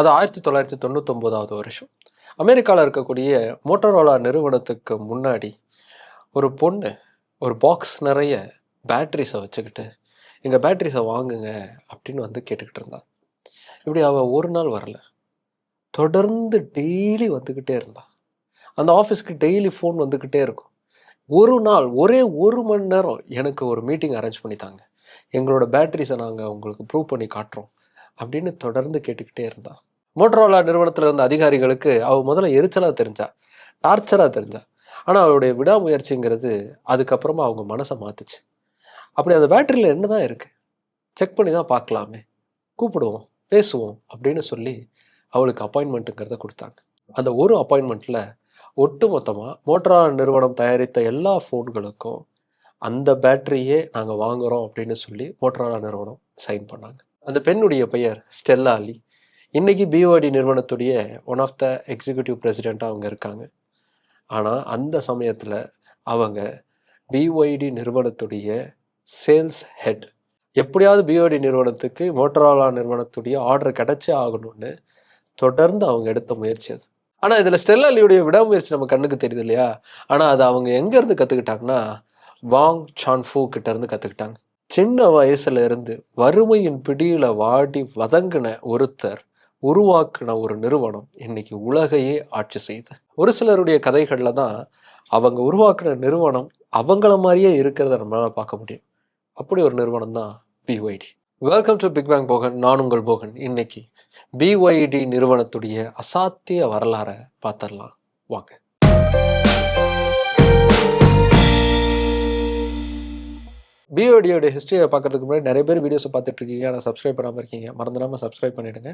அது ஆயிரத்தி தொள்ளாயிரத்தி தொண்ணூத்தொம்போதாவது வருஷம். அமெரிக்காவில் இருக்கக்கூடிய மோட்டரோலா நிறுவனத்துக்கு முன்னாடி ஒரு பொண்ணு ஒரு பாக்ஸ் நிறைய பேட்ரிஸை வச்சுக்கிட்டு எங்கள் பேட்ரிஸை வாங்குங்க அப்படின்னு வந்து கேட்டுக்கிட்டு இருந்தான் இப்படி அவள் ஒரு நாள் வரல. தொடர்ந்து டெய்லி வந்துக்கிட்டே இருந்தான் அந்த ஆஃபீஸ்க்கு டெய்லி ஃபோன் வந்துக்கிட்டே இருக்கும். ஒரு நாள் ஒரே ஒரு மணி நேரம் எனக்கு ஒரு மீட்டிங் அரேஞ்ச் பண்ணித்தாங்க. எங்களோட பேட்ரிஸை நாங்கள் உங்களுக்கு ப்ரூவ் பண்ணி காட்டுறோம் அப்படின்னு தொடர்ந்து கேட்டுக்கிட்டே இருந்தான் மோட்டரோலா நிறுவனத்தில் இருந்த அதிகாரிகளுக்கு அவள் முதல்ல எரிச்சலாக தெரிஞ்சா டார்ச்சராக தெரிஞ்சா. ஆனால் அவளுடைய விடாமுயற்சிங்கிறது அதுக்கப்புறமா அவங்க மனசை மாத்துச்சு. அப்படி அந்த பேட்டரியில் என்ன தான் இருக்குது செக் பண்ணி தான் பார்க்கலாமே. கூப்பிடுவோம் பேசுவோம் அப்படின்னு சொல்லி அவளுக்கு அப்பாயின்மெண்ட்டுங்கிறத கொடுத்தாங்க. அந்த ஒரு அப்பாயின்மெண்ட்டில் ஒட்டு மொத்தமாக மோட்டரா நிறுவனம் தயாரித்த எல்லா ஃபோன்களுக்கும் அந்த பேட்டரியே நாங்கள் வாங்குகிறோம் அப்படின்னு சொல்லி மோட்டரோலா நிறுவனம் சைன் பண்ணாங்க. அந்த பெண்ணுடைய பெயர் ஸ்டெல்லா அலி இன்றைக்கி பிஓடி நிறுவனத்துடைய ஒன் ஆஃப் த எக்ஸிக்யூட்டிவ் பிரசிடெண்ட்டாக அவங்க இருக்காங்க. ஆனால் அந்த சமயத்தில் அவங்க பிஒய்டி நிறுவனத்துடைய சேல்ஸ் ஹெட் எப்படியாவது பிஓடி நிறுவனத்துக்கு மோட்டரோலா நிறுவனத்துடைய ஆர்டர் கிடைச்சே ஆகணும்னு தொடர்ந்து அவங்க எடுத்த முயற்சி அது. ஆனால் இதில் ஸ்டெல்லாலியுடைய விடாமுயற்சி நம்ம கண்ணுக்கு தெரியுது இல்லையா? ஆனால் அது அவங்க எங்கேருந்து கற்றுக்கிட்டாங்கன்னா வாங் சான்ஃபூ கிட்டேருந்து கற்றுக்கிட்டாங்க சின்ன வயசுல இருந்து வறுமையின் பிடியில் வாடி வதங்கின ஒருத்தர் உருவாக்கின ஒரு நிறுவனம் இன்னைக்கு உலகையே ஆட்சி செய்யுது ஒரு சிலருடைய கதைகளில் தான் அவங்க உருவாக்குன நிறுவனம் அவங்கள மாதிரியே இருக்கிறத நம்மளால் பார்க்க முடியும். அப்படி ஒரு நிறுவனம் தான் BYD welcome to big bang Bogan நான் உங்கள் போகன். இன்னைக்கு பிஒய்டி நிறுவனத்துடைய அசாத்திய வரலாறை பார்த்துடலாம். வாங்க. பிஓடியோட ஹிஸ்ட்ரியை பார்க்கறதுக்கு முன்னாடி நிறைய பேர் வீடியோஸை பார்த்துட்டு இருக்கீங்க. ஆனால் சப்ஸ்கிரைப் பண்ணாமல் இருக்கீங்க. மறந்துடாமல் சப்ஸ்கிரைப் பண்ணிவிடுங்க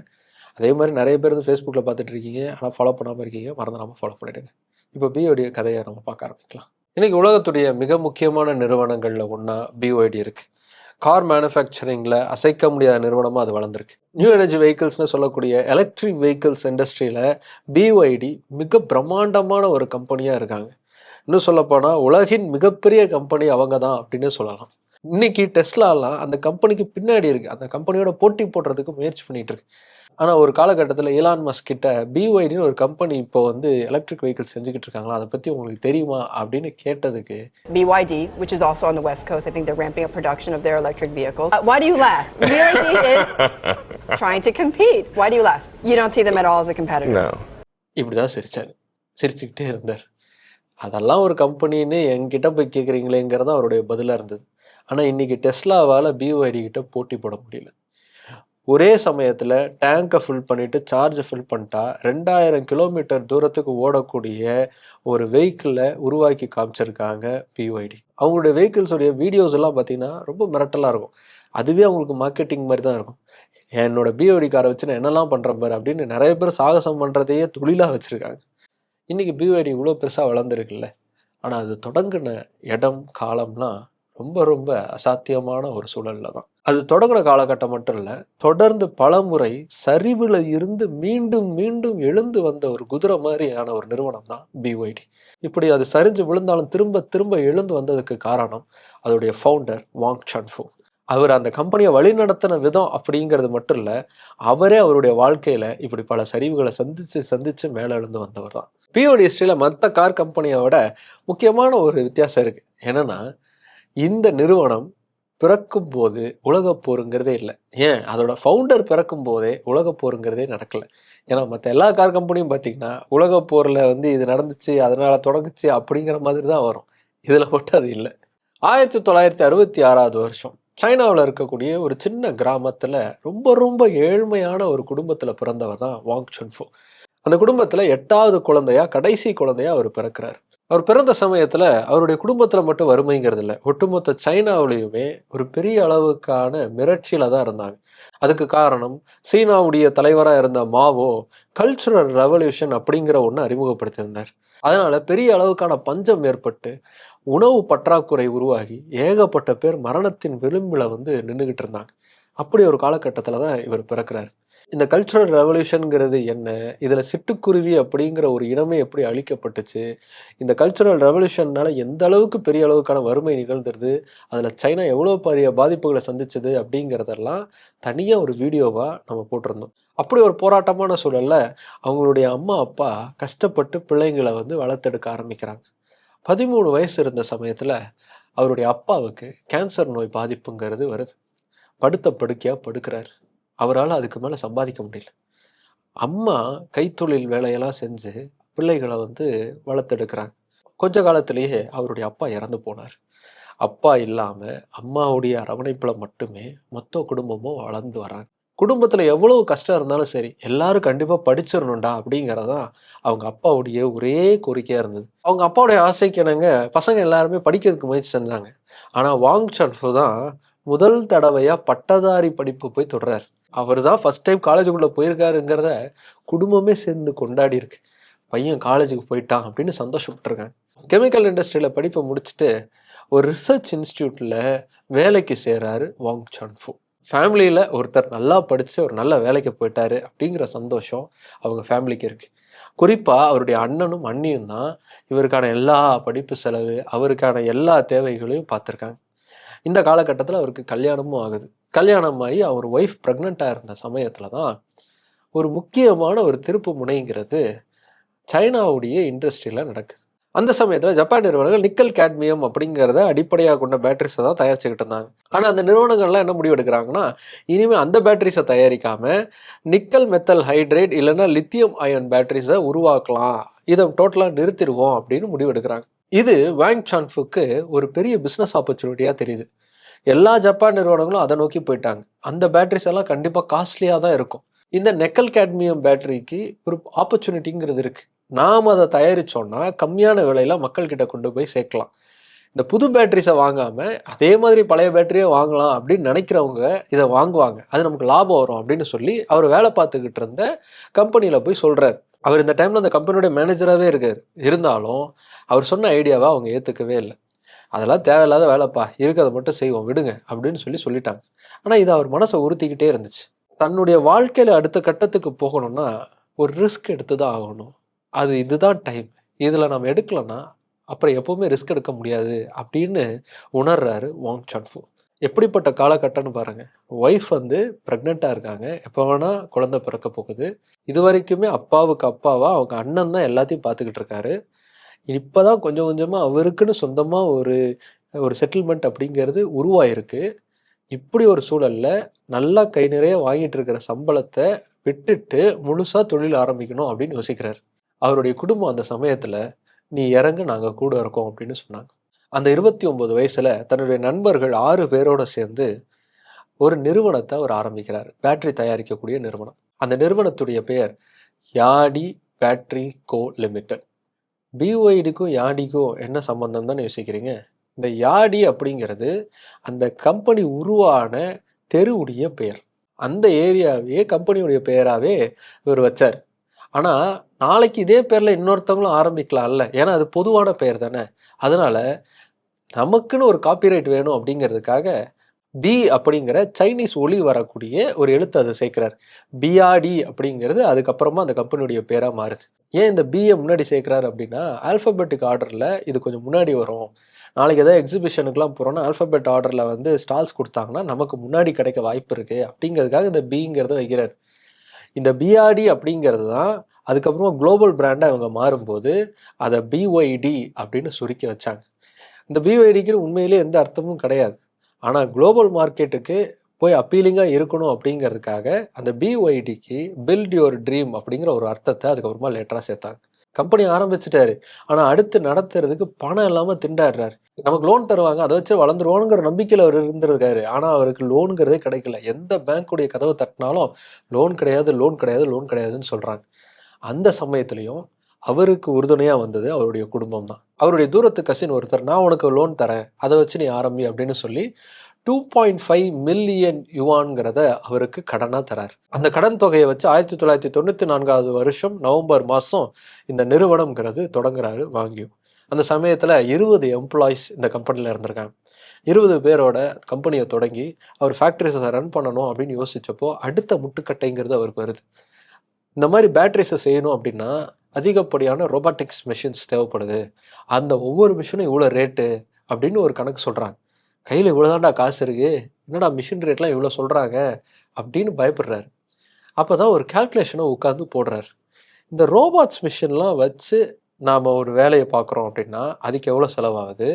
அதே மாதிரி நிறைய பேர் வந்து ஃபேஸ்புக்கில் பார்த்துட்டு இருக்கீங்க ஆனால் ஃபாலோ பண்ணாமல் இருக்கீங்க. மறந்துடாமல் ஃபாலோ பண்ணிவிடுங்க இப்போ பிஓடி கதையை நம்ம பார்க்க ஆரம்பிக்கலாம். இன்றைக்கி உலகத்துடைய மிக முக்கியமான நிறுவனங்களில் ஒன்றா பிஓடி இருக்குது கார் மேனுஃபேக்சரிங்கில் அசைக்க முடியாத நிறுவனமாக அது வளர்ந்துருக்கு. நியூ எனர்ஜி வெஹிக்கிள்ஸ்னு சொல்லக்கூடிய எலக்ட்ரிக் வெஹிக்கிள்ஸ் இண்டஸ்ட்ரியில் பிஓஐடி மிக பிரம்மாண்டமான ஒரு கம்பெனியாக இருக்காங்க. இன்னும் சொல்லப்போனால் உலகின் மிகப்பெரிய கம்பெனி அவங்க தான் அப்படின்னு சொல்லலாம். இன்னைக்கு டெஸ்லாலாம் அந்த கம்பெனிக்கு பின்னாடி இருக்குது அந்த கம்பெனியோட போட்டி போடுறதுக்கு முயற்சி பண்ணிகிட்டு இருக்கு. ஆனால் ஒரு காலகட்டத்தில் இலான் மஸ்க் கிட்ட பிஒய்டின்னு ஒரு கம்பெனி இப்போ வந்து எலக்ட்ரிக் வெஹிக்கிள் செஞ்சுக்கிட்டு இருக்காங்களா அதை பற்றி உங்களுக்கு தெரியுமா அப்படின்னு கேட்டதுக்கு BYD, which is also on the West Coast. I think they're ramping up production of their electric vehicles. Uh, why do you laugh? BYD is trying to compete. Why do you laugh? You don't see them at all as a competitor. No. இப்படி தான் சிரிச்சார் சிரிச்சுக்கிட்டே இருந்தார் அதெல்லாம் ஒரு கம்பெனின்னு என்கிட்ட போய் கேட்குறீங்களேங்கிறது அவருடைய பதிலாக இருந்தது ஆனால் இன்னைக்கு டெஸ்லாவால் பிஓஐடி கிட்ட போட்டி போட முடியல ஒரே சமயத்தில் டேங்கை ஃபில் பண்ணிவிட்டு சார்ஜை ஃபில் பண்ணிட்டா ரெண்டாயிரம் கிலோமீட்டர் தூரத்துக்கு ஓடக்கூடிய ஒரு வெஹிக்கிளை உருவாக்கி காமிச்சிருக்காங்க பிஒய்டி அவங்களுடைய வெஹிக்கிள்ஸுடைய வீடியோஸ் எல்லாம் பார்த்தீங்கன்னா ரொம்ப மிரட்டலாக இருக்கும். அதுவே அவங்களுக்கு மார்க்கெட்டிங் மாதிரி தான் இருக்கும். என்னோட பிஓடி காரை வச்சு நான் என்னெல்லாம் பண்ணுறேன் பாரு அப்படின்னு நிறைய பேர் சாகசம் பண்ணுறதையே தொழிலாக வச்சுருக்காங்க. இன்றைக்கி பிஓடி இவ்வளோ பெருசாக வளர்ந்துருக்குல்ல. ஆனால் அது தொடங்கின இடம் காலம்லாம் ரொம்ப ரொம்ப அசாத்தியமான ஒரு சூழலில் தான். அது தொடங்குற காலகட்டம் மட்டும் இல்லை தொடர்ந்து பலமுறை சரிவில் இருந்து மீண்டும் மீண்டும் எழுந்து வந்த ஒரு குதிரை மாதிரியான ஒரு நிறுவனம் தான் பிஒய்டி இப்படி அது சரிஞ்சு விழுந்தாலும் திரும்ப திரும்ப எழுந்து வந்ததுக்கு காரணம் அதோடைய ஃபவுண்டர் வாங் சன்ஃபு அவர் அந்த கம்பெனியை வழிநடத்தின விதம் அப்படிங்கிறது மட்டும் இல்லை அவரே அவருடைய வாழ்க்கையில் இப்படி பல சரிவுகளை சந்தித்து சந்தித்து மேலே எழுந்து வந்தவர் தான். பிஓடி ஹிஸ்ட்ரியில் மற்ற கார் கம்பெனியோட முக்கியமான ஒரு வித்தியாசம் இருக்குது என்னென்னா இந்த நிறுவனம் பிறக்கும் போது உலகப்போருங்கிறதே இல்லை. ஏன்? அதோட ஃபவுண்டர் பிறக்கும் போதே உலகப்போருங்கிறதே நடக்கலை நடக்கல. ஏன்னா மற்ற எல்லா கார் கம்பெனியும் பார்த்தீங்கன்னா உலகப்போரில் வந்து இது நடந்துச்சு அதனால் தொடங்குச்சு அப்படிங்கிற மாதிரி தான் வரும். இதில் மட்டும் அது இல்லை. ஆயிரத்தி தொள்ளாயிரத்தி அறுபத்தி ஆறாவது வருஷம் சைனாவில் இருக்கக்கூடிய ஒரு சின்ன கிராமத்தில் ரொம்ப ரொம்ப ஏழ்மையான ஒரு குடும்பத்தில் பிறந்தவர் தான் வாங் சுன்ஃபோ அந்த குடும்பத்தில் எட்டாவது குழந்தையா கடைசி குழந்தையா அவர் பிறக்கிறார். அவர் பிறந்த சமயத்தில் அவருடைய குடும்பத்தில் மட்டும் வறுமைங்கிறது இல்லை. ஒட்டுமொத்த சைனாவிலையுமே ஒரு பெரிய அளவுக்கான மிரட்சியில தான் இருந்தாங்க. அதுக்கு காரணம் சீனாவுடைய தலைவராக இருந்த மாவோ கல்ச்சுரல் ரெவல்யூஷன் அப்படிங்கிற ஒன்று அறிமுகப்படுத்தியிருந்தார். அதனால் பெரிய அளவுக்கான பஞ்சம் ஏற்பட்டு உணவு பற்றாக்குறை உருவாகி ஏகப்பட்ட பேர் மரணத்தின் விளிம்பில் வந்து நின்றுகிட்டு இருந்தாங்க. அப்படி ஒரு காலகட்டத்தில் தான் இவர் பிறக்கிறார். இந்த கல்ச்சுரல் ரெவல்யூஷனுங்கிறது என்ன? இதில் சிட்டுக்குருவி அப்படிங்கிற ஒரு இனமே எப்படி அழிக்கப்பட்டுச்சு? இந்த கல்ச்சுரல் ரெவல்யூஷன்னால எந்த அளவுக்கு பெரிய அளவுக்கான வறுமை நிகழ்ந்துருது? அதில் சைனா எவ்வளோ பெரிய பாதிப்புகளை சந்திச்சது அப்படிங்கிறதெல்லாம் தனியாக ஒரு வீடியோவாக நம்ம போட்டிருந்தோம். அப்படி ஒரு போராட்டமான சூழலில் அவங்களுடைய அம்மா அப்பா கஷ்டப்பட்டு பிள்ளைங்களை வந்து வளர்த்தெடுக்க ஆரம்பிக்கிறாங்க. பதிமூணு வயசு இருந்த சமயத்தில் அவருடைய அப்பாவுக்கு கேன்சர் நோய் பாதிப்புங்கிறது வருது. படுத்த படுக்கையாக படுக்கிறார். அவரால் அதுக்கு மேலே சம்பாதிக்க முடியல. அம்மா கைத்தொழில் வேலையெல்லாம் செஞ்சு பிள்ளைகளை வந்து வளர்த்தெடுக்கிறாங்க. கொஞ்ச காலத்திலேயே அவருடைய அப்பா இறந்து போனார். அப்பா இல்லாமல் அம்மாவுடைய அரவணைப்பில் மட்டுமே மொத்த குடும்பமும் வளர்ந்து வர்றாங்க. குடும்பத்தில் எவ்வளோ கஷ்டம் இருந்தாலும் சரி எல்லாரும் கண்டிப்பாக படிச்சிடணும்டா அப்படிங்கிறதான் அவங்க அப்பாவுடைய ஒரே கோரிக்கையாக இருந்தது. அவங்க அப்பாவுடைய ஆசைக்கு என்னங்க பசங்க எல்லாருமே படிக்கிறதுக்கு முயற்சி செஞ்சாங்க. ஆனால் வாங் சன்ஃபு தான் முதல் தடவையாக பட்டதாரி படிப்பு போய் தொடர்றாரு அவர் தான் ஃபஸ்ட் டைம் காலேஜுக்குள்ளே போயிருக்காருங்கிறத குடும்பமே சேர்ந்து கொண்டாடி இருக்கு. பையன் காலேஜுக்கு போயிட்டான் அப்படின்னு சந்தோஷப்பட்டிருக்காங்க கெமிக்கல் இண்டஸ்ட்ரியில் படிப்பை முடிச்சுட்டு ஒரு ரிசர்ச் இன்ஸ்டியூட்டில் வேலைக்கு சேர்றாரு வாங் சான்ஃபு ஃபேமிலியில் ஒருத்தர் நல்லா படித்து ஒரு நல்ல வேலைக்கு போயிட்டாரு அப்படிங்கிற சந்தோஷம் அவங்க ஃபேமிலிக்கு இருக்குது குறிப்பாக அவருடைய அண்ணனும் அண்ணியும் தான் இவருக்கான எல்லா படிப்பு செலவு அவருக்கான எல்லா தேவைகளையும் பார்த்துருக்காங்க. இந்த காலகட்டத்தில் அவருக்கு கல்யாணமும் ஆகுது. கல்யாணம் ஆகி அவர் ஒய்ஃப் ப்ரெக்னெண்ட்டாக இருந்த சமயத்தில் தான் ஒரு முக்கியமான ஒரு திருப்பு முனைங்கிறது சைனாவுடைய இண்டஸ்ட்ரியில் நடக்குது. அந்த சமயத்தில் ஜப்பான் நிறுவனங்கள் நிக்கல் கேட்மியம் அப்படிங்கிறத அடிப்படையாக கொண்ட பேட்டரிஸை தான் தயாரிச்சுக்கிட்டு இருந்தாங்க. ஆனால் அந்த நிறுவனங்கள்லாம் என்ன முடிவு எடுக்கிறாங்கன்னா இனிமேல் அந்த பேட்டரிஸை தயாரிக்காமல் நிக்கல் மெத்தல் ஹைட்ரேட் இல்லைன்னா லித்தியம் அயன் பேட்டரிஸை உருவாக்கலாம். இதை டோட்டலாக நிறுத்திடுவோம் அப்படின்னு முடிவு எடுக்கிறாங்க. இது வேங் சான்ஃபுக்கு ஒரு பெரிய பிஸ்னஸ் ஆப்பர்ச்சுனிட்டியாக தெரியுது. எல்லா ஜப்பான் நிறுவனங்களும் அதை நோக்கி போயிட்டாங்க. அந்த பேட்டரிஸ் எல்லாம் கண்டிப்பாக காஸ்ட்லியாக தான் இருக்கும். இந்த நெக்கல் கேட்மியம் பேட்டரிக்கு ஒரு ஆப்பர்ச்சுனிட்டிங்கிறது இருக்குது நாம் அதை தயாரித்தோம்னா கம்மியான விலையில் மக்கள்கிட்ட கொண்டு போய் சேர்க்கலாம். இந்த புது பேட்டரிஸை வாங்காமல் அதே மாதிரி பழைய பேட்டரியே வாங்கலாம் அப்படின்னு நினைக்கிறவங்க இதை வாங்குவாங்க. அது நமக்கு லாபம் வரும் அப்படின்னு சொல்லி அவர் வேலை பார்த்துக்கிட்டு இருந்த கம்பெனியில் போய் சொல்கிறார் அவர் இந்த டைமில் அந்த கம்பெனியோட மேனேஜராகவே இருக்கார். இருந்தாலும் அவர் சொன்ன ஐடியாவை அவங்க ஏற்றுக்கவே இல்லை. அதெல்லாம் தேவையில்லாத வேலைப்பா இருக்கிறத மட்டும் செய்வோம் விடுங்க அப்படின்னு சொல்லி சொல்லிட்டாங்க. ஆனால் இது அவர் மனசை உறுத்திக்கிட்டே இருந்துச்சு. தன்னுடைய வாழ்க்கையில் அடுத்த கட்டத்துக்கு போகணும்னா ஒரு ரிஸ்க் எடுத்து தான் ஆகணும். அது இதுதான் டைம் இதில் நம்ம எடுக்கலைன்னா அப்புறம் எப்போவுமே ரிஸ்க் எடுக்க முடியாது அப்படின்னு உணர்றாரு வாங் சான்ஃபு எப்படிப்பட்ட காலகட்டம்னு பாருங்கள் ஒய்ஃப் வந்து ப்ரெக்னெண்ட்டாக இருக்காங்க. எப்போ வேணால் குழந்தை பிறக்க போகுது. இது வரைக்குமே அப்பாவுக்கு அப்பாவாக அவங்க அண்ணன் தான் எல்லாத்தையும் பார்த்துக்கிட்டு இருக்காரு. இப்போ தான் கொஞ்சம் கொஞ்சமாக அவருக்குன்னு சொந்தமாக ஒரு ஒரு செட்டில்மெண்ட் அப்படிங்கிறது உருவாயிருக்கு. இப்படி ஒரு சூழல்ல நல்லா கை நிறைய வாங்கிட்டு இருக்கிற சம்பளத்தை விட்டுட்டு முழுசாக தொழில் ஆரம்பிக்கணும் அப்படின்னு யோசிக்கிறார். அவருடைய குடும்பம் அந்த சமயத்தில் நீ இறங்க நாங்கள் கூட இருக்கோம் அப்படின்னு சொன்னாங்க. அந்த இருபத்தி ஒன்பது வயசில் தன்னுடைய நண்பர்கள் ஆறு பேரோட சேர்ந்து ஒரு நிறுவனத்தை அவர் ஆரம்பிக்கிறார். பேட்டரி தயாரிக்கக்கூடிய நிறுவனம். அந்த நிறுவனத்துடைய பெயர் யாடி பேட்டரி கோ லிமிடெட். பிஓஐடிக்கும் யாடிக்கும் என்ன சம்பந்தம் தான் யோசிக்கிறீங்க? இந்த யாடி அப்படிங்கிறது அந்த கம்பெனி உருவான தெருவுடைய பெயர். அந்த ஏரியாவே கம்பெனியுடைய பெயராகவே இவர் வச்சார். ஆனால் நாளைக்கு இதே பேரில் இன்னொருத்தவங்களும் ஆரம்பிக்கலாம்ல. ஏன்னா அது பொதுவான பெயர் தானே. அதனால் நமக்குன்னு ஒரு காப்பிரைட் வேணும் அப்படிங்கிறதுக்காக பி அப்படிங்கிற சைனீஸ் ஒளி வரக்கூடிய ஒரு எழுத்து அதை சேர்க்கிறார். பிஆர்டி அப்படிங்கிறது அதுக்கப்புறமா அந்த கம்பெனியுடைய பேராக மாறுது. ஏன் இந்த பிஏ முன்னாடி சேர்க்குறாரு அப்படின்னா ஆல்ஃபபெட்டிக் ஆர்டரில் இது கொஞ்சம் முன்னாடி வரும். நாளைக்கு ஏதாவது எக்ஸிபிஷனுக்குலாம் போகிறோன்னா ஆல்ஃபபெட் ஆர்டரில் வந்து ஸ்டால்ஸ் கொடுத்தாங்கன்னா நமக்கு முன்னாடி கிடைக்க வாய்ப்பு இருக்குது அப்படிங்கிறதுக்காக இந்த பிங்கிறத வைக்கிறார். இந்த பிஆர்டி அப்படிங்கிறது தான் அதுக்கப்புறமா குளோபல் பிராண்டாக இவங்க மாறும்போது அதை பிஒய்டி அப்படின்னு சுருக்கி வச்சாங்க. இந்த பிஒய்டிக்கு உண்மையிலே எந்த அர்த்தமும் கிடையாது. ஆனால் குளோபல் மார்க்கெட்டுக்கு போய் அப்பீலிங்காக இருக்கணும் அப்படிங்கிறதுக்காக அந்த பிஒய்டிக்கு பில்ட் யுவர் ட்ரீம் அப்படிங்கிற ஒரு அர்த்தத்தை அதுக்கப்புறமா லேட்டராக சேர்த்தாங்க. கம்பெனி ஆரம்பிச்சிட்டாரு. ஆனால் அடுத்து நடத்துறதுக்கு பணம் இல்லாமல் திண்டாடுறாரு. நமக்கு லோன் தருவாங்க அதை வச்சு வளர்ந்துருவோங்கிற நம்பிக்கையில் அவர் இருந்திருக்காரு. ஆனால் அவருக்கு லோனுங்கிறதே கிடைக்கல. எந்த பேங்க்குடைய கதவை தட்டினாலும் லோன் கிடையாது லோன் கிடையாது லோன் கிடையாதுன்னு சொல்கிறாங்க அந்த சமயத்துலையும் அவருக்கு உறுதுணையாக வந்தது அவருடைய குடும்பம் தான் அவருடைய தூரத்து கசின் ஒருத்தர் நான் உனக்கு லோன் தரேன் அதை வச்சு நீ ஆரம்பி அப்படின்னு சொல்லி டூ பாயிண்ட் ஃபைவ் மில்லியன் யுவான்ங்கிறத அவருக்கு கடனாக தரார். அந்த கடன் தொகையை வச்சு ஆயிரத்தி தொள்ளாயிரத்தி தொண்ணூற்றி நான்காவது வருஷம் நவம்பர் மாதம் இந்த நிறுவனம்ங்கிறது தொடங்குறாரு வாங்கியும் அந்த சமயத்தில் இருபது எம்ப்ளாயீஸ் இந்த கம்பெனியில் இருந்திருக்காங்க. இருபது பேரோட கம்பெனியை தொடங்கி அவர் ஃபேக்ட்ரிஸை ரன் பண்ணணும் அப்படின்னு யோசித்தப்போ அடுத்த முட்டுக்கட்டைங்கிறது அவருக்கு வருது. இந்த மாதிரி பேட்ரிஸை செய்யணும் அப்படின்னா அதிகப்படியான ரோபாட்டிக்ஸ் மிஷின்ஸ் தேவைப்படுது. அந்த ஒவ்வொரு மிஷினும் இவ்வளோ ரேட்டு அப்படின்னு ஒரு கணக்கு சொல்கிறாங்க கையில் இவ்வளோதான்டா காசு இருக்குது என்னடா மிஷின் ரேட்லாம் இவ்வளோ சொல்கிறாங்க அப்படின்னு பயப்படுறாரு. அப்போ தான் ஒரு கால்குலேஷனை உட்காந்து போடுறாரு. இந்த ரோபாட்ஸ் மிஷின்லாம் வச்சு நாம் ஒரு வேலையை பார்க்குறோம் அப்படின்னா அதுக்கு எவ்வளோ செலவாகுது?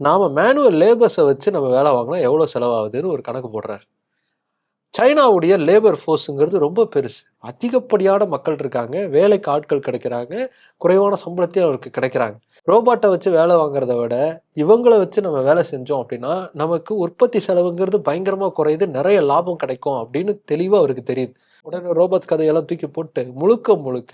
நாம் மேனுவல் லேபர்ஸை வச்சு நம்ம வேலை வாங்கினா எவ்வளோ செலவாகுதுன்னு ஒரு கணக்கு போடுறாரு. சைனாவுடைய லேபர் ஃபோர்ஸுங்கிறது ரொம்ப பெருசு. அதிகப்படியான மக்கள் இருக்காங்க வேலைக்கு ஆட்கள் கிடைக்கிறாங்க குறைவான சம்பளத்தையும் அவருக்கு கிடைக்கிறாங்க. ரோபாட்டை வச்சு வேலை வாங்குறத விட இவங்களை வச்சு நம்ம வேலை செஞ்சோம் அப்படின்னா நமக்கு உற்பத்தி செலவுங்கிறது பயங்கரமாக குறையுது நிறைய லாபம் கிடைக்கும் அப்படின்னு தெளிவாக அவருக்கு தெரியுது. உடனே ரோபோட்ஸ் கதையெல்லாம் தூக்கி போட்டு முழுக்க முழுக்க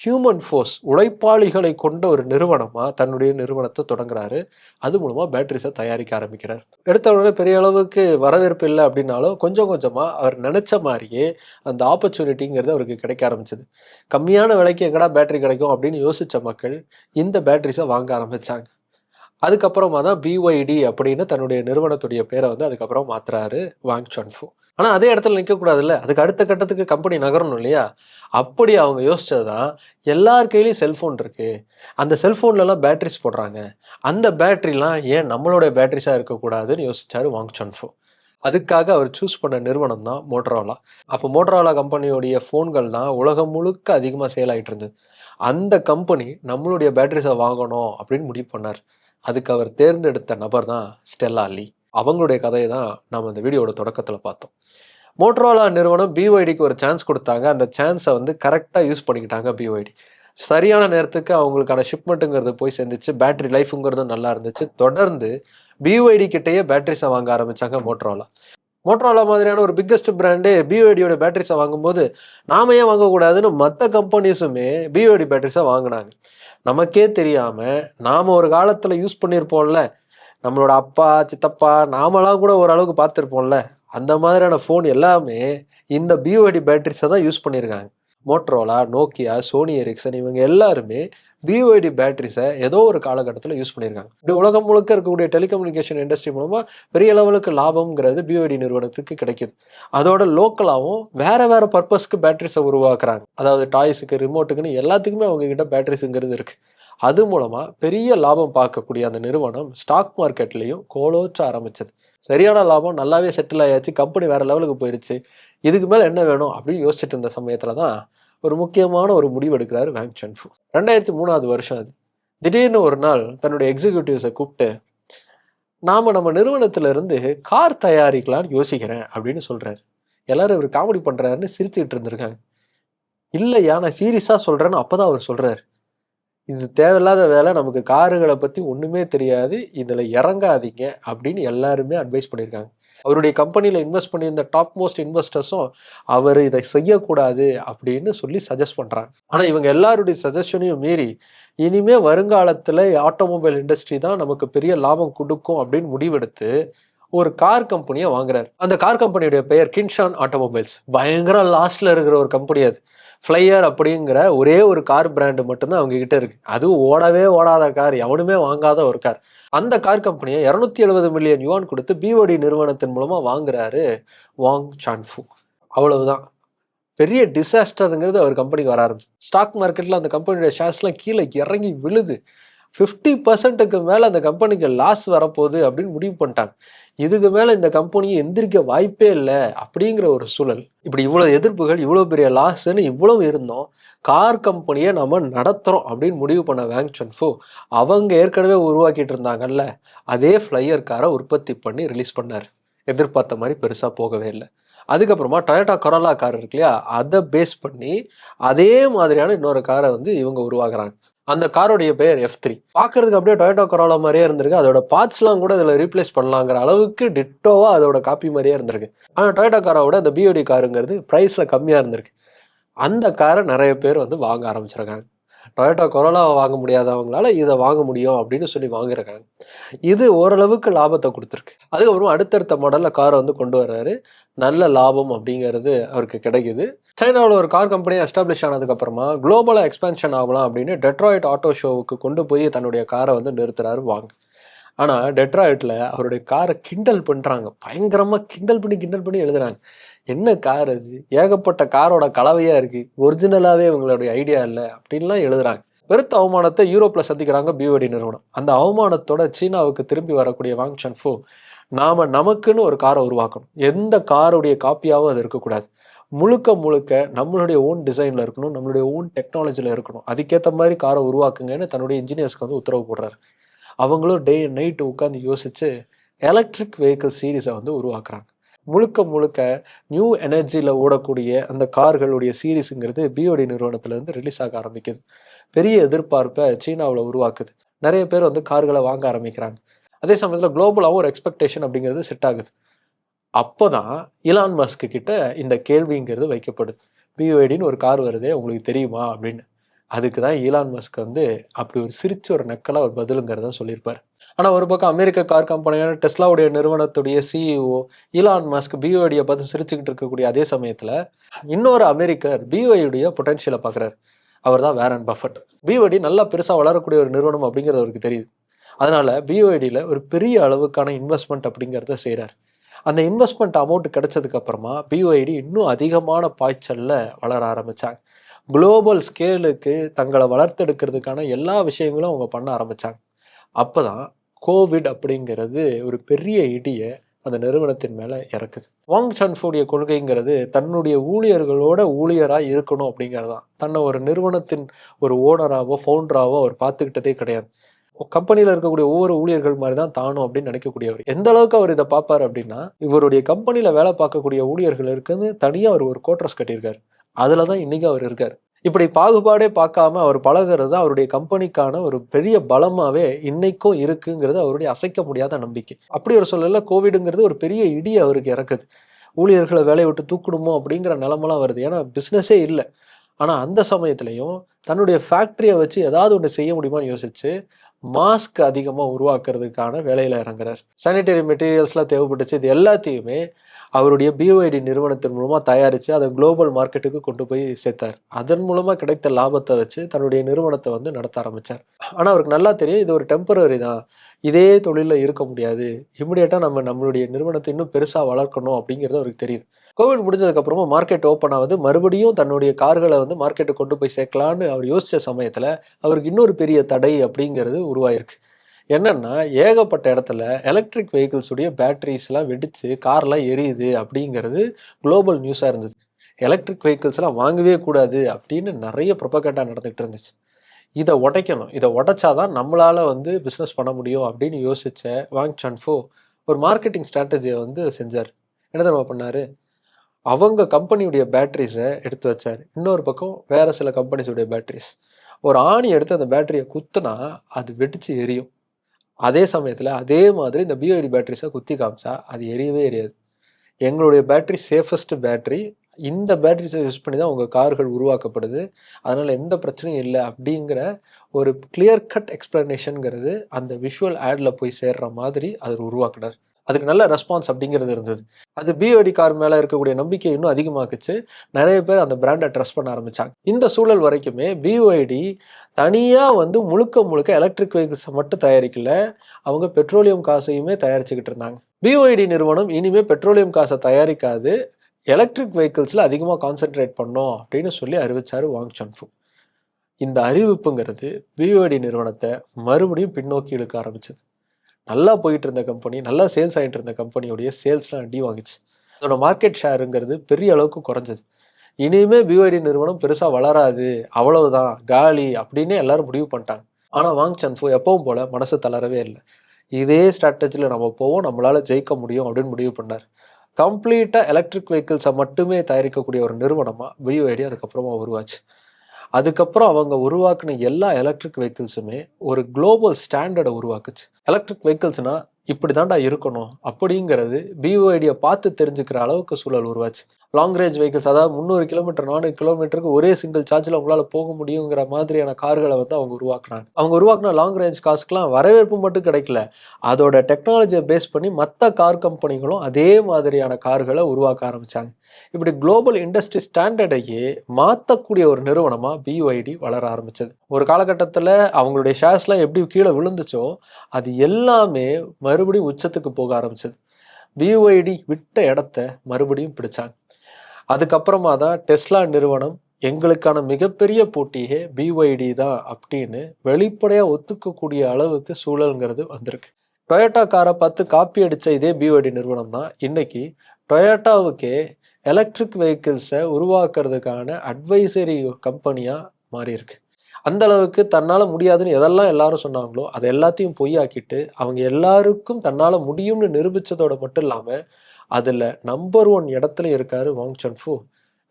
ஹியூமன் ஃபோர்ஸ் உழைப்பாளிகளை கொண்ட ஒரு நிறுவனமாக தன்னுடைய நிறுவனத்தை தொடங்குறாரு. அது மூலமாக பேட்டரிஸை தயாரிக்க ஆரம்பிக்கிறார். எடுத்த உடனே பெரிய அளவுக்கு வரவேற்பு இல்லை அப்படின்னாலும் கொஞ்சம் கொஞ்சமாக அவர் நினச்ச மாதிரியே அந்த ஆப்பர்ச்சுனிட்டிங்கிறது அவருக்கு கிடைக்க ஆரம்பிச்சது. கம்மியான விலைக்கு எங்கடா பேட்டரி கிடைக்கும் அப்படின்னு யோசித்த மக்கள் இந்த பேட்டரிஸை வாங்க ஆரம்பித்தாங்க அதுக்கப்புறமா தான் பிஒய்டி அப்படின்னு தன்னுடைய நிறுவனத்துடைய பேரை வந்து அதுக்கப்புறம் மாத்துறாரு வாங் சன்ஃபு ஆனால் அதே இடத்துல நிற்கக்கூடாதுல்ல அதுக்கு அடுத்த கட்டத்துக்கு கம்பெனி நகரணும் இல்லையா? அப்படி அவங்க யோசிச்சது தான் எல்லார் கையிலையும் செல்ஃபோன் இருக்குது அந்த செல்ஃபோன்லலாம் பேட்ரிஸ் போடுறாங்க. அந்த பேட்டரிலாம் ஏன் நம்மளுடைய பேட்டரிஸாக இருக்கக்கூடாதுன்னு யோசிச்சாரு வாங் சன்ஃபோ அதுக்காக அவர் சூஸ் பண்ண நிறுவனம் தான் மோட்டரோலா அப்போ மோட்டரோலா கம்பெனியோடைய ஃபோன்கள் தான் உலகம் முழுக்க அதிகமாக சேல் ஆகிட்டு இருந்தது. அந்த கம்பெனி நம்மளுடைய பேட்டரிஸை வாங்கணும் அப்படின்னு முடிவு பண்ணார். அதுக்கு அவர் தேர்ந்தெடுத்த நபர் தான் ஸ்டெல்லா லீ அவங்களுடைய கதையை தான் நம்ம இந்த வீடியோட தொடக்கத்தில் பார்த்தோம். மோட்ரோலா நிறுவனம் பிஒய்டிக்கு ஒரு சான்ஸ் கொடுத்தாங்க. அந்த சான்ஸை வந்து கரெக்டாக யூஸ் பண்ணிக்கிட்டாங்க பிஒய்டி சரியான நேரத்துக்கு அவங்களுக்கான ஷிப்மெண்ட்டுங்கிறது போய் சேர்ந்துச்சு. பேட்டரி லைஃபுங்கிறதும் நல்லா இருந்துச்சு. தொடர்ந்து பிஒய்டி கிட்டேயே பேட்டரிஸை வாங்க ஆரம்பித்தாங்க மோட்ரோலா மோட்ரோலா மாதிரியான ஒரு பிக்கஸ்ட் பிராண்டே பிஓடியோட பேட்டரிஸை வாங்கும்போது நாம ஏன் வாங்கக்கூடாதுன்னு மற்ற கம்பெனிஸுமே பிஓடி பேட்டரிஸை வாங்கினாங்க. நமக்கே தெரியாமல் நாம் ஒரு காலத்தில் யூஸ் பண்ணியிருப்போம்ல நம்மளோட அப்பா சித்தப்பா நாமெல்லாம் கூட ஓரளவுக்கு பார்த்துருப்போம்ல. அந்த மாதிரியான ஃபோன் எல்லாமே இந்த பிஓடி பேட்டரிஸை தான் யூஸ் பண்ணியிருக்காங்க மோட்ரோலா நோக்கியா சோனி எரிக்சன் இவங்க எல்லாருமே பிஓடி பேட்டரிஸை ஏதோ ஒரு காலகட்டத்தில் யூஸ் பண்ணியிருக்காங்க இப்படி உலகம் முழுக்க இருக்கக்கூடிய டெலிகம்யூனிகேஷன் இண்டஸ்ட்ரி மூலமாக பெரிய லெவலுக்கு லாபம்ங்கிறது பிஓடி நிறுவனத்துக்கு கிடைக்குது. அதோட லோக்கலாகவும் வேற வேற பர்பஸ்க்கு பேட்டரிஸை உருவாக்குறாங்க. அதாவது டாய்ஸுக்கு ரிமோட்டுக்குன்னு எல்லாத்துக்குமே அவங்க கிட்ட பேட்டரிஸுங்கிறது இருக்குது அது மூலமாக பெரிய லாபம் பார்க்கக்கூடிய அந்த நிறுவனம் ஸ்டாக் மார்க்கெட்லேயும் கோலோச்ச ஆரம்பிச்சது. சரியான லாபம் நல்லாவே செட்டில் ஆயாச்சு கம்பெனி வேறு லெவலுக்கு போயிடுச்சு இதுக்கு மேலே என்ன வேணும் அப்படின்னு யோசிச்சுட்டு இருந்த சமயத்தில் தான் ஒரு முக்கியமான ஒரு முடிவு எடுக்கிறாரு வேங் சென்ஃபு ரெண்டாயிரத்தி மூணாவது வருஷம் அது. திடீர்னு ஒரு நாள் தன்னுடைய எக்ஸிக்யூட்டிவ்ஸை கூப்பிட்டு நாம் நம்ம நிறுவனத்திலிருந்து கார் தயாரிக்கலாம்னு யோசிக்கிறேன் அப்படின்னு சொல்கிறாரு எல்லாரும் இவர் காமெடி பண்ணுறாருன்னு சிரிச்சுக்கிட்டு இருந்திருக்காங்க. இல்லையா நான் சீரியஸாக சொல்கிறேன்னு அப்போ தான் அவர் சொல்கிறாரு இது தேவையில்லாத வேலை நமக்கு காருகளை பற்றி ஒன்றுமே தெரியாது. இதில் இறங்காதீங்க அப்படின்னு எல்லாருமே அட்வைஸ் பண்ணியிருக்காங்க அவருடைய கம்பெனியில் இன்வெஸ்ட் பண்ணியிருந்த டாப் மோஸ்ட் இன்வெஸ்டர்ஸும் அவர் இதை செய்யக்கூடாது அப்படின்னு சொல்லி சஜஸ்ட் பண்ணுறாங்க ஆனால் இவங்க எல்லாருடைய சஜஷனையும் மீறி இனிமே வருங்காலத்தில் ஆட்டோமொபைல் இண்டஸ்ட்ரி தான் நமக்கு பெரிய லாபம் கொடுக்கும் அப்படின்னு முடிவெடுத்து ஒரு கார் கம்பெனியை வாங்குறாரு. அந்த கார் கம்பெனியுடைய பெயர் கின்ஷான் ஆட்டோமொபைல்ஸ் பயங்கர லாஸ்ட்ல இருக்கிற ஒரு கம்பெனி அது. ஃப்ளையர் அப்படிங்கிற ஒரே ஒரு கார் பிராண்டு மட்டும்தான் அவங்க கிட்ட இருக்கு. அதுவும் ஓடவே ஓடாத கார் எவனுமே வாங்காத ஒரு கார் அந்த கார் கம்பெனியை இரநூத்தி எழுபது மில்லியன் யுவான் கொடுத்து பிஓடி நிறுவனத்தின் மூலமா வாங்குறாரு வாங் சான்ஃபு அவ்வளவுதான். பெரிய டிசாஸ்டருங்கிறது அவர் கம்பெனிக்கு வர ஆரம்பிச்சு. ஸ்டாக் மார்க்கெட்டில் அந்த கம்பெனியோட ஷேர்ஸ்லாம் கீழே இறங்கி விழுது. ஃபிஃப்டி பர்சன்ட்டுக்கு மேலே அந்த கம்பெனிக்கு லாஸ் வரப்போகுது அப்படின்னு முடிவு பண்ணிட்டாங்க. இதுக்கு மேலே இந்த கம்பெனியை எந்திரிக்க வாய்ப்பே இல்லை அப்படிங்கிற ஒரு சூழல். இப்படி இவ்வளோ எதிர்ப்புகள் இவ்வளோ பெரிய லாஸ்ன்னு இவ்வளவு இருந்தோம். கார் கம்பெனியை நம்ம நடத்துகிறோம் அப்படின்னு முடிவு பண்ண வேங் சன்ஃபு அவங்க ஏற்கனவே உருவாக்கிட்டு இருந்தாங்கல்ல அதே ஃப்ளையர் காரை உற்பத்தி பண்ணி ரிலீஸ் பண்ணார். எதிர்பார்த்த மாதிரி பெருசாக போகவே இல்லை. அதுக்கப்புறமா டொயோட்டா கொரோலா கார் இருக்கு இல்லையா அதை பேஸ் பண்ணி அதே மாதிரியான இன்னொரு காரை வந்து இவங்க உருவாக்குறாங்க. அந்த காரோடைய பேர் எஃப் த்ரீ பார்க்கறதுக்கு அப்படியே டொயோட்டோ கொரோலா மாதிரியே இருந்திருக்கு. அதோட பார்ட்ஸ்லாம் கூட இதில் ரீப்ளேஸ் பண்ணலாங்கிற அளவுக்கு டிட்டோவா அதோட காப்பி மாதிரியே இருந்திருக்கு. ஆனால் டொயோட்டோ காரோட அந்த பிஓடி காருங்கிறது ப்ரைஸில் கம்மியாக இருந்திருக்கு. அந்த காரை நிறைய பேர் வந்து வாங்க ஆரம்பிச்சிருக்காங்க. டொயோட்டோ கொரோலாவை வாங்க முடியாதவங்களால இதை வாங்க முடியும் அப்படின்னு சொல்லி வாங்கியிருக்காங்க. இது ஓரளவுக்கு லாபத்தை கொடுத்துருக்கு. அதுக்கப்புறம் அடுத்தடுத்த மாடலில் காரை வந்து கொண்டு வர்றாரு. நல்ல லாபம் அப்படிங்கிறது அவருக்கு கிடைக்குது. சைனாவில் ஒரு கார் கம்பெனி எஸ்டாப்ளிஷ் ஆனதுக்கப்புறமா குளோபலாக எக்ஸ்பென்ஷன் ஆகலாம் அப்படின்னு டெட்ராய்ட் ஆட்டோ ஷோவுக்கு கொண்டு போய் தன்னுடைய காரை வந்து நிறுத்துறாரு வாங்க. ஆனால் டெட்ராய்டில் அவருடைய காரை கிண்டல் பண்ணுறாங்க பயங்கரமாக கிண்டல் பண்ணி கிண்டல் பண்ணி எழுதுறாங்க. என்ன கார் அது? ஏகப்பட்ட காரோட கலவையாக இருக்குது ஒரிஜினலாகவே இவங்களுடைய ஐடியா இல்லை அப்படின்லாம் எழுதுறாங்க. பெருத்த அவமானத்தை யூரோப்பில் சந்திக்கிறாங்க பிஓடி நிறுவனம். அந்த அவமானத்தோட சீனாவுக்கு திரும்பி வரக்கூடிய வாங் சன்ஃபோ நாம் நமக்குன்னு ஒரு காரை உருவாக்கணும். எந்த காருடைய காப்பியாகவும் அது இருக்கக்கூடாது. முழுக்க முழுக்க நம்மளுடைய ஓன் டிசைனில் இருக்கணும் நம்மளுடைய ஓன் டெக்னாலஜியில் இருக்கணும். அதுக்கேற்ற மாதிரி காரை உருவாக்குங்கன்னு தன்னுடைய இன்ஜினியர்ஸ்க்கு வந்து உத்தரவு போடுறாரு. அவங்களும் டே நைட்டு உட்காந்து யோசித்து எலக்ட்ரிக் வெஹிக்கிள் சீரீஸை வந்து உருவாக்குறாங்க. முழுக்க முழுக்க நியூ எனர்ஜியில் ஓடக்கூடிய அந்த கார்களுடைய சீரீஸுங்கிறது பிஓடி நிறுவனத்திலேருந்து ரிலீஸ் ஆக ஆரம்பிக்குது. பெரிய எதிர்பார்ப்பை சீனாவில் உருவாக்குது. நிறைய பேர் வந்து கார்களை வாங்க ஆரம்பிக்கிறாங்க. அதே சமயத்தில் குளோபலாகவும் ஒரு எக்ஸ்பெக்டேஷன் அப்படிங்கிறது செட் ஆகுது. அப்போ தான் இலான் மஸ்க்கு கிட்ட இந்த கேள்விங்கிறது வைக்கப்படுது. பிஓஐடின்னு ஒரு கார் வருதே உங்களுக்கு தெரியுமா அப்படின்னு. அதுக்கு தான் ஈலான் மஸ்க் வந்து அப்படி ஒரு சிரிச்சு ஒரு நக்கலாக ஒரு பதிலுங்கிறத சொல்லியிருப்பார். ஆனால் ஒரு பக்கம் அமெரிக்க கார் கம்பெனியான டெஸ்லாவுடைய நிறுவனத்துடைய சிஇஓ ஈலான் மஸ்க் பிஓடியை பார்த்து சிரிச்சுக்கிட்டு இருக்கக்கூடிய அதே சமயத்தில் இன்னொரு அமெரிக்கர் பிஓடிய பொட்டன்ஷியலை பார்க்குறாரு. அவர் தான் வேரன் பஃபட் பிஓடி நல்லா பெருசாக வளரக்கூடிய ஒரு நிறுவனம் அப்படிங்கிறது அவருக்கு தெரியுது. அதனால் பிஓடியில் ஒரு பெரிய அளவுக்கான இன்வெஸ்ட்மெண்ட் அப்படிங்கிறத செய்கிறார் அந்த இன்வெஸ்ட்மெண்ட் அமௌண்ட் கிடைச்சதுக்கப்புறமா பிஓஐடி இன்னும் அதிகமான பாய்ச்சலில் வளர ஆரம்பித்தாங்க குளோபல் ஸ்கேலுக்கு தங்களை வளர்த்தெடுக்கிறதுக்கான எல்லா விஷயங்களும் அவங்க பண்ண ஆரம்பித்தாங்க அப்போ தான் கோவிட் அப்படிங்கிறது ஒரு பெரிய இடியை அந்த நிறுவனத்தின் மேலே இறக்குது. வாங் சன்ஃபுடைய கொள்கைங்கிறது தன்னுடைய ஊழியர்களோட ஊழியராக இருக்கணும் அப்படிங்கிறது தான் தன்னை ஒரு நிறுவனத்தின் ஒரு ஓனராகவோ ஃபவுண்டராகவோ அவர் பார்த்துக்கிட்டதே கிடையாது. கம்பெனியில் இருக்கக்கூடிய ஒவ்வொரு ஊழியர்கள் மாதிரி தான் தானும் அப்படின்னு நினைக்கக்கூடியவர். எந்த அளவுக்கு அவர் இதை பார்ப்பார் அப்படின்னா இவருடைய கம்பெனியில் வேலை பார்க்கக்கூடிய ஊழியர்கள் இருக்குன்னு தனியாக அவர் ஒரு கோட்ரஸ் கட்டியிருக்கார். அதில் தான் இன்னைக்கு அவர் இருக்கார். இப்படி பாகுபாடே பார்க்காம அவர் பழகிறது தான் அவருடைய கம்பெனிக்கான ஒரு பெரிய பலமாவே இன்னைக்கும் இருக்குங்கிறது அவருடைய அசைக்க முடியாத நம்பிக்கை. அப்படி ஒரு சொல்லல கோவிடுங்கிறது ஒரு பெரிய இடி அவருக்கு இறக்குது. ஊழியர்களை வேலையை விட்டு தூக்கணுமோ அப்படிங்கிற நிலமெல்லாம் வருது. ஏன்னா பிஸ்னஸே இல்லை. ஆனால் அந்த சமயத்துலையும் தன்னுடைய ஃபேக்ட்ரியை வச்சு ஏதாவது ஒன்று செய்ய முடியுமான்னு யோசிச்சு மாஸ்க் அதிகமாக உருவாக்குறதுக்கான வேலையில் இறங்குறார். சானிடரி மெட்டீரியல்ஸ்லாம் தேவைப்பட்டுச்சு. இது எல்லாத்தையுமே அவருடைய பிஓஐடி நிறுவனத்தின் மூலமாக தயாரித்து அதை குளோபல் மார்க்கெட்டுக்கு கொண்டு போய் சேர்த்தார். அதன் மூலமாக கிடைத்த லாபத்தை வச்சு தன்னுடைய நிறுவனத்தை வந்து நடத்த ஆரம்பித்தார் ஆனால் அவருக்கு நல்லா தெரியும் இது ஒரு டெம்பரரி தான். இதே தொழிலில் இருக்க முடியாது. இமிடியேட்டாக நம்ம நம்மளுடைய நிறுவனத்தை இன்னும் பெருசாக வளர்க்கணும் அப்படிங்கிறது அவருக்கு தெரியுது. கோவிட் முடிஞ்சதுக்கப்புறமா மார்க்கெட் ஓப்பன் ஆகுது. மறுபடியும் தன்னுடைய கார்களை வந்து மார்க்கெட்டுக்கு கொண்டு போய் சேர்க்கலான்னு அவர் யோசித்த சமயத்தில் அவருக்கு இன்னொரு பெரிய தடை அப்படிங்கிறது உருவாயிருக்கு. என்னென்னா ஏகப்பட்ட இடத்துல எலக்ட்ரிக் வெஹிக்கிள்ஸுடைய பேட்டரிஸ்லாம் வெடித்து கார்லாம் எரியுது அப்படிங்கிறது குளோபல் நியூஸாக இருந்தது. எலக்ட்ரிக் வெஹிக்கிள்ஸ்லாம் வாங்கவே கூடாது அப்படின்னு நிறைய ப்ரொபகண்டா நடந்துகிட்டு இருந்துச்சு. இதை உடைக்கணும். இதை உடைச்சாதான் நம்மளால் வந்து பிஸ்னஸ் பண்ண முடியும் அப்படின்னு யோசிச்ச வாங் சன்ஃபோ ஒரு மார்க்கெட்டிங் ஸ்ட்ராட்டஜியை வந்து செஞ்சார். என்ன தெரியுமா பண்ணார்? அவங்க கம்பெனியுடைய பேட்டரிஸை எடுத்து வச்சார். இன்னொரு பக்கம் வேறு சில கம்பெனிஸுடைய பேட்டரிஸ் ஒரு ஆணி எடுத்து அந்த பேட்டரியை குத்துனா அது வெடித்து எரியும். அதே சமயத்தில் அதே மாதிரி இந்த பிஓடி பேட்டரிஸை குத்தி காமிச்சா அது எரியவே எரியாது. எங்களுடைய பேட்டரி சேஃபஸ்ட் பேட்டரி இந்த பேட்டரிஸை யூஸ் பண்ணி தான் உங்கள் கார்கள் உருவாக்கப்படுது. அதனால் எந்த பிரச்சனையும் இல்லை அப்படிங்கிற ஒரு கிளியர் கட் எக்ஸ்பிளனேஷனுங்கிறது அந்த விஷுவல் ஆடில் போய் சேர்ற மாதிரி அது உருவாக்கினார். அதுக்கு நல்ல ரெஸ்பான்ஸ் அப்படிங்கிறது இருந்தது. அது பிஓடி கார் மேலே இருக்கக்கூடிய நம்பிக்கை இன்னும் அதிகமாக்குச்சு. நிறைய பேர் அந்த பிராண்டை ட்ரஸ்ட் பண்ண ஆரம்பித்தாங்க இந்த சூழல் வரைக்குமே பிஓஐடி தனியாக வந்து முழுக்க முழுக்க எலக்ட்ரிக் வெஹிக்கிள்ஸை மட்டும் தயாரிக்கல. அவங்க பெட்ரோலியம் காசையுமே தயாரிச்சுக்கிட்டு இருந்தாங்க. பிஓஐடி நிறுவனம் இனிமேல் பெட்ரோலியம் காசை தயாரிக்காது. எலக்ட்ரிக் வெஹிக்கிள்ஸில் அதிகமாக கான்சென்ட்ரேட் பண்ணோம் அப்படின்னு சொல்லி அறிவித்தார் வாங் சன்ஃபு இந்த அறிவிப்புங்கிறது பிஓடி நிறுவனத்தை மறுபடியும் பின்னோக்கி இழுக்க ஆரம்பிச்சது. நல்லா போயிட்டு இருந்த கம்பெனி நல்லா சேல்ஸ் ஆகிட்டு இருந்த கம்பெனியோடைய சேல்ஸ்லாம் அடி வாங்கிச்சு. அதோட மார்க்கெட் ஷேருங்கிறது பெரிய அளவுக்கு குறைஞ்சது. இனிமே பிஓடி நிறுவனம் பெருசாக வளராது அவ்வளவுதான் காலி அப்படின்னு எல்லாரும் முடிவு பண்ணிட்டாங்க. ஆனால் வாங் சன்ஃபு எப்பவும் போல மனசு தளரவே இல்லை. இதே ஸ்ட்ராட்டஜியில் நம்ம போவோம் நம்மளால் ஜெயிக்க முடியும் அப்படின்னு முடிவு பண்ணார். கம்ப்ளீட்டாக எலக்ட்ரிக் வெஹிக்கிள்ஸை மட்டுமே தயாரிக்கக்கூடிய ஒரு நிறுவனமாக பிஓஐடி அதுக்கப்புறமா உருவாச்சு. அதுக்கப்புறம் அவங்க உருவாக்குன எல்லா எலக்ட்ரிக் வெஹிக்கிள்ஸுமே ஒரு குளோபல் ஸ்டாண்டர்டை உருவாக்குச்சு. எலக்ட்ரிக் வெஹிக்கிள்ஸ்னால் இப்படி தாண்டா இருக்கணும் அப்படிங்கிறது பிஓஐடியை பார்த்து தெரிஞ்சுக்கிற அளவுக்கு சூழல் உருவாச்சு. லாங் ரேஞ்ச் வெஹிக்கிள்ஸ் அதாவது முந்நூறு கிலோமீட்டர் நானூறு கிலோமீட்டருக்கு ஒரே சிங்கிள் சார்ஜில் உங்களால் போக முடியுங்கிற மாதிரியான கார்களை வந்து அவங்க உருவாக்குனாங்க. அவங்க உருவாக்குன லாங் ரேஞ்ச் காஸ்க்குலாம் வரவேற்பு மட்டும் கிடைக்கல. அதோட டெக்னாலஜியை பேஸ் பண்ணி மற்ற கார் கம்பெனிகளும் அதே மாதிரியான கார்களை உருவாக்க ஆரம்பித்தாங்க இப்படி குளோபல் இண்டஸ்ட்ரி ஸ்டாண்டர்டையே மாற்றக்கூடிய ஒரு நிறுவனமாக பிஒய்டி வளர ஆரம்பிச்சது. ஒரு காலகட்டத்தில் அவங்களுடைய ஷேர்ஸ்லாம் எப்படி கீழே விழுந்துச்சோ அது எல்லாமே மறுபடியும் உச்சத்துக்கு போக ஆரம்பிச்சது. பிஒய்டி விட்ட இடத்த மறுபடியும் பிடிச்சாங்க. அதுக்கப்புறமா தான் டெஸ்லா நிறுவனம் எங்களுக்கான மிகப்பெரிய போட்டியே பிஒய்டி தான் அப்படின்னு வெளிப்படையாக ஒத்துக்கக்கூடிய அளவுக்கு சூழல்ங்கிறது வந்திருக்கு. டொயோட்டா காரை பார்த்து காப்பி அடித்த இதே பிஒய்டி நிறுவனம் தான். இன்னைக்கு டொயோட்டாவுக்கே எலக்ட்ரிக் வெஹிக்கிள்ஸை உருவாக்குறதுக்கான அட்வைசரி கம்பெனியாக மாறியிருக்கு. அந்த அளவுக்கு தன்னால் முடியாதுன்னு எதெல்லாம் எல்லாரும் சொன்னாங்களோ அதை எல்லாத்தையும் பொய்யாக்கிட்டு அவங்க எல்லாருக்கும் தன்னால் முடியும்னு நிரூபித்ததோட மட்டும் இல்லாமல் அதில் நம்பர் ஒன் இடத்துல இருக்காரு வாங் சன்ஃபு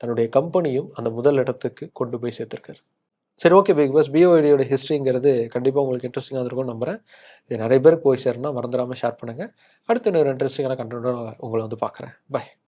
தன்னுடைய கம்பெனியும் அந்த முதல் இடத்துக்கு கொண்டு போய் சேர்த்துருக்காரு. சரி ஓகே பிக் பாஸ் பிஓஐடியோட ஹிஸ்ட்ரிங்கிறது கண்டிப்பாக உங்களுக்கு இன்ட்ரெஸ்டிங்காக இருக்கும் நம்புகிறேன் இது நிறைய பேருக்கு போய் சேரணும்னா மறந்துடாமல் ஷேர் பண்ணுங்கள் அடுத்து இன்னொரு இன்ட்ரெஸ்டிங்கான கண்டென்ட்டோட உங்களை வந்து பார்க்குறேன். பை